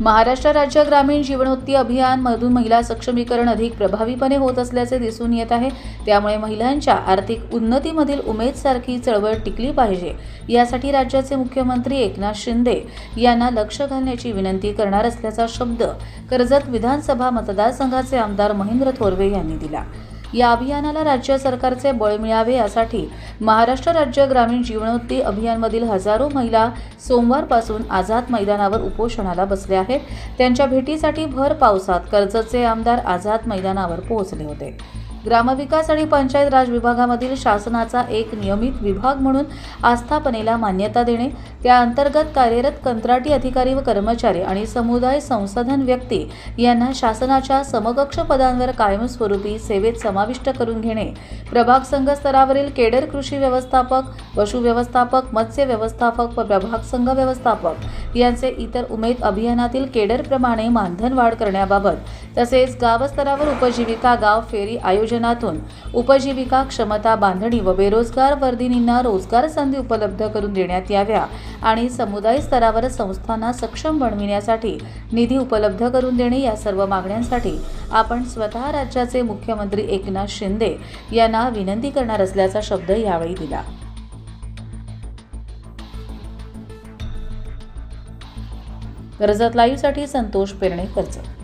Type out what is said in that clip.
महाराष्ट्र राज्य ग्रामीण जीवनोत्ती अभियान मधून महिला सक्षमीकरण अधिक प्रभावीपणे होत असल्याचे दिसून येत आहे. त्यामुळे महिलांच्या आर्थिक उन्नतीमधील उमेदसारखी चळवळ टिकली पाहिजे. यासाठी राज्याचे मुख्यमंत्री एकनाथ शिंदे यांना लक्ष घालण्याची विनंती करणार असल्याचा शब्द कर्जत विधानसभा मतदारसंघाचे आमदार महेंद्र थोरवे यांनी दिला. या अभियानाला राज्य सरकारचे बळ मिळावे यासाठी महाराष्ट्र राज्य ग्रामीण जीवनोत्ती अभियानमधील हजारो महिला सोमवारपासून आझाद मैदानावर उपोषणाला बसल्या आहेत. त्यांच्या भेटीसाठी भर पावसात कर्जतचे आमदार आझाद मैदानावर पोहोचले होते. ग्रामविकास आणि पंचायत राज विभागामधील शासनाचा एक नियमित विभाग म्हणून आस्थापनेला मान्यता देणे त्या अंतर्गत कार्यरत कंत्राटी अधिकारी व कर्मचारी आणि समुदाय संसाधन व्यक्ती यांना शासनाच्या समकक्ष पदांवर कायमस्वरूपी सेवेत समाविष्ट करून घेणे प्रभाग संघ स्तरावरील केडर कृषी व्यवस्थापक पशु व्यवस्थापक मत्स्य व्यवस्थापक व प्रभाग संघ व्यवस्थापक यांचे इतर उमेद अभियानातील केडरप्रमाणे मानधन वाढ करण्याबाबत तसेच गावस्तरावर उपजीविका गाव फेरी आयोजित आयोजनातून उपजीविका क्षमता बांधणी व बेरोजगार वर्धिनींना रोजगार संधी उपलब्ध करून देण्यात याव्या आणि समुदाय स्तरावर संस्थांना सक्षम बनविण्यासाठी निधी उपलब्ध करून देणे या सर्व मागण्यांसाठी आपण स्वतः राज्याचे मुख्यमंत्री एकनाथ शिंदे यांना विनंती करणार असल्याचा शब्द यावेळी दिला. कर्जत लाईव्हसाठी संतोष पेरणे कर्जत